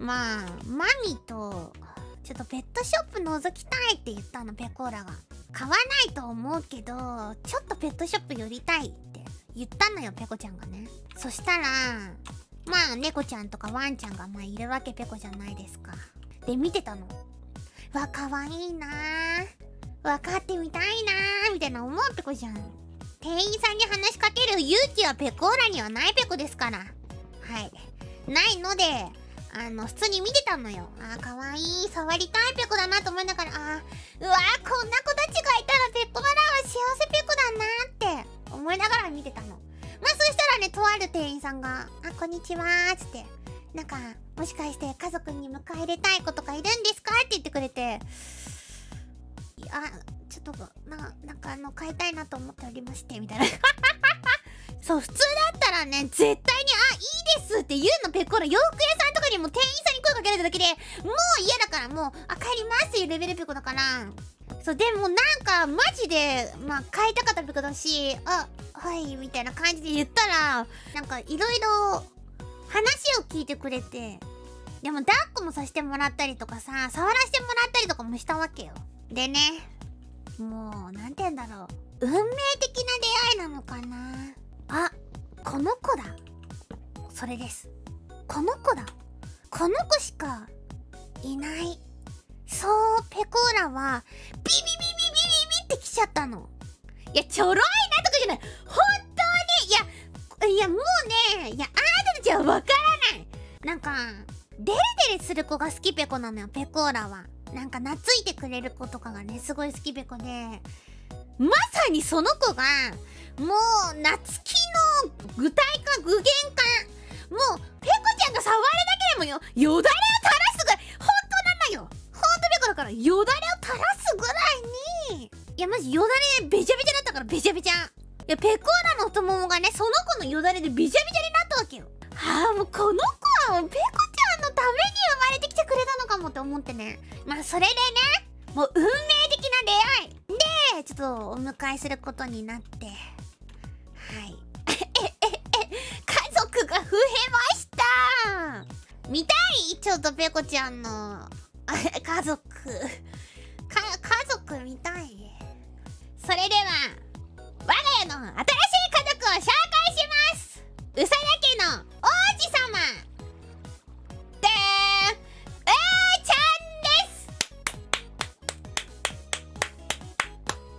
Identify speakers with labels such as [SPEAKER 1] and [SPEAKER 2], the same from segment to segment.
[SPEAKER 1] まあマミとちょっとペットショップ覗きたいって言ったのペコーラが買わないと思うけどちょっとペットショップ寄りたいって言ったのよペコちゃんがね。そしたらまあ猫ちゃんとかワンちゃんがまあいるわけペコじゃないですか。で見てたの。わ可愛いいなー。分かってみたいなーみたいな思うペコじゃん。店員さんに話しかける勇気はペコーラにはないペコですから。はい。ないのであの、普通に見てたのよ。あー、かわいい。触りたいペコだなと思いながら、あー、うわー、こんな子たちがいたらペコラは幸せペコだなって思いながら見てたの。まあ、そしたらね、とある店員さんが、あ、こんにちはーつって、なんか、もしかして家族に迎え入れたい子とかいるんですかって言ってくれて、いや、ちょっと、な、なんかあの、買いたいなと思っておりまして、みたいな。そう、普通だったらね、絶対に、あ、いいですって言うの、ペコラ。洋服屋さんとかにも店員さんに声かけられただけで、もう嫌だから、もう、あ、帰りますっていうレベルペコだから。そう、でもなんか、マジで、まあ、買いたかったペコだし、あ、はい、みたいな感じで言ったら、なんか、いろいろ、話を聞いてくれて、でも、抱っこもさせてもらったりとかさ、触らせてもらったりとかもしたわけよ。でね、もう、なんて言うんだろう。運命的な出会いなのかなあこの子だ。それです。この子だ。この子しかいない。そうペコーラはビビビビビビビって来ちゃったの。いやちょろいなとかじゃない。本当に。いやいやもうねいやあなたたちはわからない。なんかデレデレする子が好きペコなのよペコーラは。なんか懐いてくれる子とかがねすごい好きペコで。まさにその子がもう夏希具体化具現化もうペコちゃんが触るだけでもよよだれを垂らすぐらい本当なのよ。本当ペコだからよだれを垂らすぐらいに。いやマジよだれべちゃべちゃだったからべちゃべちゃ。いやペコーラの太ももがねその子のよだれでべちゃべちゃになったわけよ。はあもうこの子はもうペコちゃんのために生まれてきてくれたのかもって思ってね。まあそれでねもう運命的な出会いでちょっとお迎えすることになって。増えました見たい？ちょっとペコちゃんの。家族。か家族見たい？それでは我が家の新しい家族を紹介します。うさだ家の王子様。でーんうーちゃんです。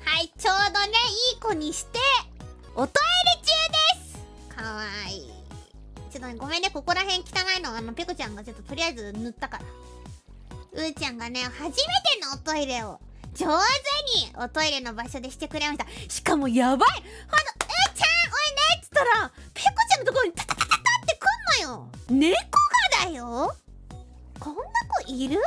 [SPEAKER 1] はいちょうどねいい子にしておトイちょっとね、ごめんね、ここら辺汚いの、あの、ペコちゃんがちょっととりあえず塗ったから。うーちゃんがね、初めてのおトイレを、上手におトイレの場所でしてくれました。しかもやばいほんと、うーちゃんおいねっつったら、ペコちゃんのところにタタタタタってくんのよ猫がだよこんな子いる？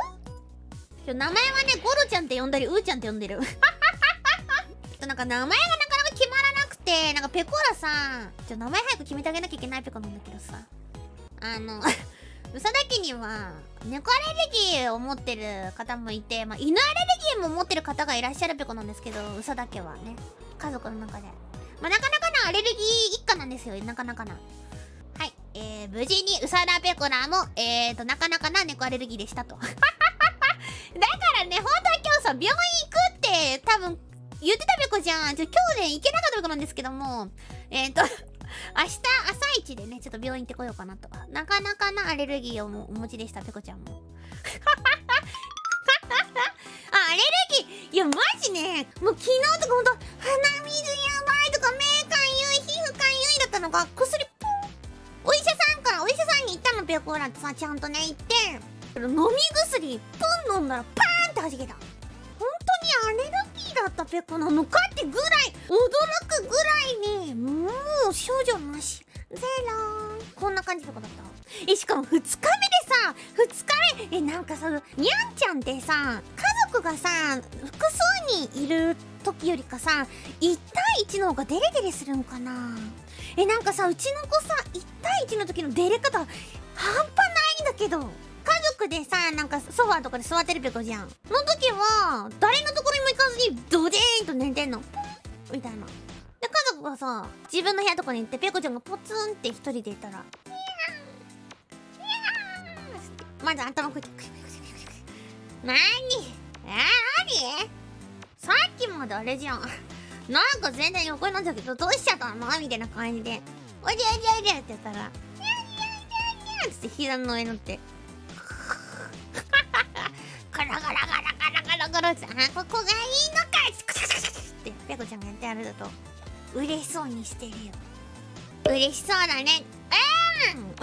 [SPEAKER 1] 名前はね、ゴロちゃんって呼んだり、うーちゃんって呼んでる。なんか名前がなかなか決まらなくて、なんかペコラさん、ちょ、名前早く決めてあげなきゃいけないペコなんだけどさ。あの、うさだ家には、猫アレルギーを持ってる方もいて、まあ、犬アレルギーも持ってる方がいらっしゃるペコなんですけど、うさだ家はね、家族の中で。まあ、なかなかなアレルギー一家なんですよ、なかなかな。はい。えー、無事にうさだペコラも、えーと、なかなかな猫アレルギーでしたと。だからね、本当は今日さ、病院行くって、多分、言ってたべこじゃん。ちょ、今日ね、行けなかったべこなんですけども、えっ、ー、と明日朝一でね、ちょっと病院行ってこようかなと。なかなかなアレルギーをお持ちでした、ペコちゃんも。あ、アレルギーいや、マジね、もう昨日とかほんと、鼻水やばいとか、目かゆい、皮膚かゆいだったのが、薬ポンお医者さんから、お医者さんに行ったの、ペコラってさ、ちゃんとね、行って、飲み薬、ポン飲んだら、パーンって弾けた。本当にアレルギーだったペコなのかってぐらい驚くぐらいねもう少女なし。ゼロこんな感じとかだった？えしかも2日目でさ2日目えなんかさにゃんちゃんってさ家族がさ複数人いる時よりかさ1対1の方がデレデレするんかな？えなんかさうちの子さ1対1の時のデレ方半端ないんだけど。家族でさ、なんかソファーとかで座ってるってことじゃん。の時は、誰のところにも行かずに、ドデーンと寝てんの。みたいな。で、家族がさ、自分の部屋とかに行って、ペコちゃんがポツンって一人でいたら、まず頭くっなにえ、なにさっきまであれじゃん。なんか全然横になったけど、どうしちゃったのみたいな感じで。おじゃおじゃおじゃって言ったら、ひゃにゃにゃにゃって膝の上乗って。ローあここがいいのか。ってペコちゃんがやってやると嬉しそうにしてるよ。嬉しそうだね。うん。